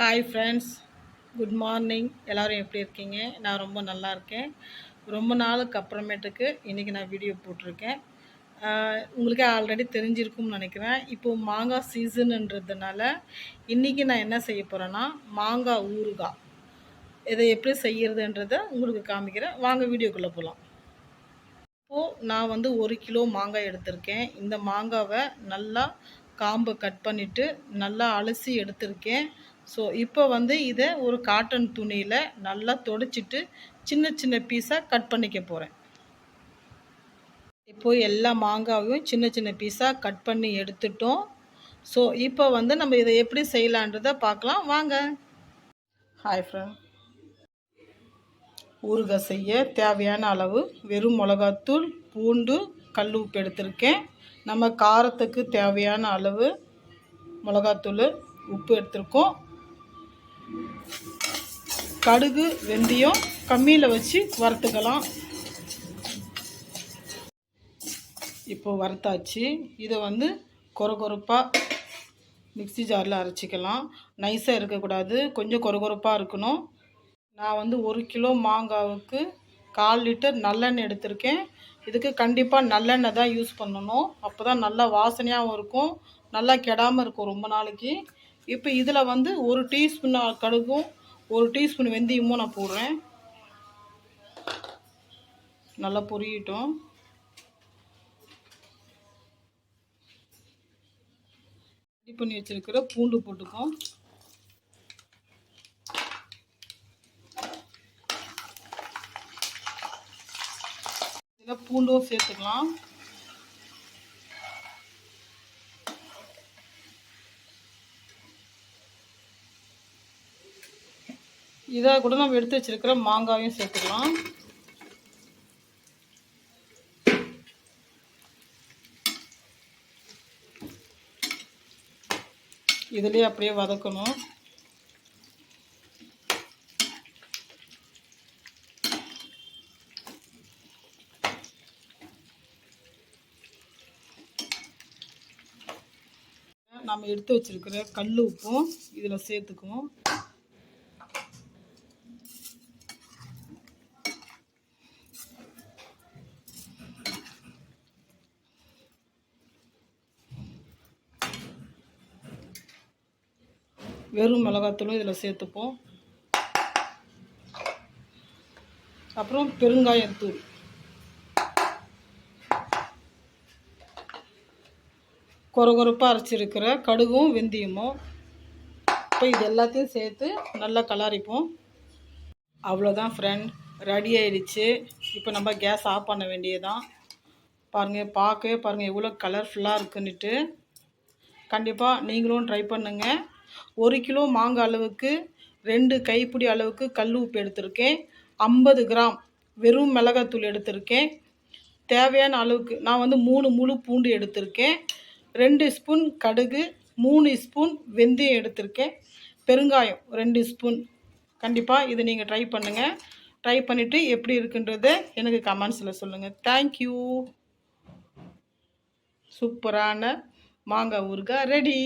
Hi friends good morning எல்லோரும் எப்படி இருக்கீங்க? நான் ரொம்ப நல்லா இருக்கேன். ரொம்ப நாளுக்கு அப்புறமேட்டுக்கு இன்றைக்கி நான் வீடியோ போட்டிருக்கேன். உங்களுக்கே ஆல்ரெடி தெரிஞ்சிருக்கும்னு நினைக்கிறேன். இப்போது மாங்காய் சீசனுன்றதுனால இன்றைக்கி நான் என்ன செய்ய போகிறேன்னா மாங்காய் ஊறுகாய். இதை எப்படி செய்கிறதுன்றதை உங்களுக்கு காமிக்கிறேன். வாங்க வீடியோக்குள்ளே போகலாம் இப்போது நான் வந்து ஒரு கிலோ மாங்காய் எடுத்திருக்கேன். இந்த மாங்காவை நல்லா காம்பை கட் பண்ணிவிட்டு நல்லா அலசி எடுத்திருக்கேன். ஸோ இப்போ வந்து இதை ஒரு காட்டன் துணியில் நல்லா தொடச்சிட்டு சின்ன சின்ன பீஸாக கட் பண்ணிக்க போகிறேன் இப்போது எல்லா மாங்காவையும் சின்ன சின்ன பீஸாக கட் பண்ணி எடுத்துட்டோம். ஸோ இப்போ வந்து நம்ம இதை எப்படி செய்யலான்றதை பார்க்கலாம். வாங்க. ஹாய் ஃப்ரெண்ட் ஊறுகாய் செய்ய தேவையான அளவு வெறும் மிளகாத்தூள் பூண்டு கல் உப்பு எடுத்திருக்கேன். நம்ம காரத்துக்கு தேவையான அளவு மிளகாத்தூள் உப்பு எடுத்திருக்கோம். கடுகு வெந்தயம் கம்மியில் வச்சு வறுத்துக்கலாம். இப்போ வறுத்தாச்சு. இதை வந்து கொர கொரப்பாக மிக்ஸி ஜாரில் அரைச்சிக்கலாம். நைஸாக இருக்கக்கூடாது. கொஞ்சம் கொர கொரப்பாக இருக்கணும். நான் வந்து ஒரு கிலோ மாங்காவுக்கு கால் லிட்டர் நல்லெண்ணெய் எடுத்திருக்கேன். இதுக்கு கண்டிப்பாக நல்லெண்ணெய் தான் யூஸ் பண்ணணும். அப்போ தான் நல்லா வாசனையாகவும் இருக்கும். நல்லா கெடாமல் இருக்கும் ரொம்ப நாளைக்கு. இப்போ இதில் வந்து ஒரு டீஸ்பூன் கடுகும் ஒரு டீஸ்பூன் வெந்தயமும் நான் போடுறேன். நல்லா பொரியட்டும். ரெடி பண்ணி வச்சிருக்கிற பூண்டு போட்டுக்கோம் இதில் பூண்டும் சேர்த்துக்கலாம். இதை கூட நம்ம எடுத்து வச்சிருக்கிற மாங்காயும் சேர்த்துக்கலாம். இதுலேயே அப்படியே வதக்கணும். நம்ம எடுத்து வச்சிருக்கிற கல் உப்பும் இதில் சேர்த்துக்குவோம். வெறும் மிளகாத்தூளும் இதில் சேர்த்துப்போம். அப்புறம் பெருங்காயத்தூள். கொரகொரப்பாக அரைச்சிருக்கிற கடுகும் வெந்தயமும். இப்போ இது எல்லாத்தையும் சேர்த்து நல்லா கலாரிப்போம். அவ்வளோதான் ஃப்ரெண்ட் ரெடி ஆயிடுச்சு. இப்போ நம்ம கேஸ் ஆஃப் பண்ண வேண்டியதுதான். பாருங்கள் பார்க்கவே பாருங்கள் எவ்வளோ கலர்ஃபுல்லாக இருக்குன்னுட்டு. கண்டிப்பாக நீங்களும் ட்ரை பண்ணுங்கள் ஒரு கிலோ மாங்காய் அளவுக்கு ரெண்டு கைப்பிடி அளவுக்கு கல் உப்பு எடுத்திருக்கேன். ஐம்பது கிராம் வெறும் மிளகாத்தூள் எடுத்திருக்கேன். தேவையான அளவுக்கு நான் வந்து மூணு முழு பூண்டு எடுத்திருக்கேன். ரெண்டு ஸ்பூன் கடுகு மூணு ஸ்பூன் வெந்தயம் எடுத்திருக்கேன். பெருங்காயம் ரெண்டு ஸ்பூன். கண்டிப்பாக இதை நீங்கள் ட்ரை பண்ணுங்கள் ட்ரை பண்ணிவிட்டு எப்படி இருக்குன்றதை எனக்கு கமெண்ட்ஸில் சொல்லுங்கள் தேங்க்யூ சூப்பரான மாங்காய் ஊறுகாய் ரெடி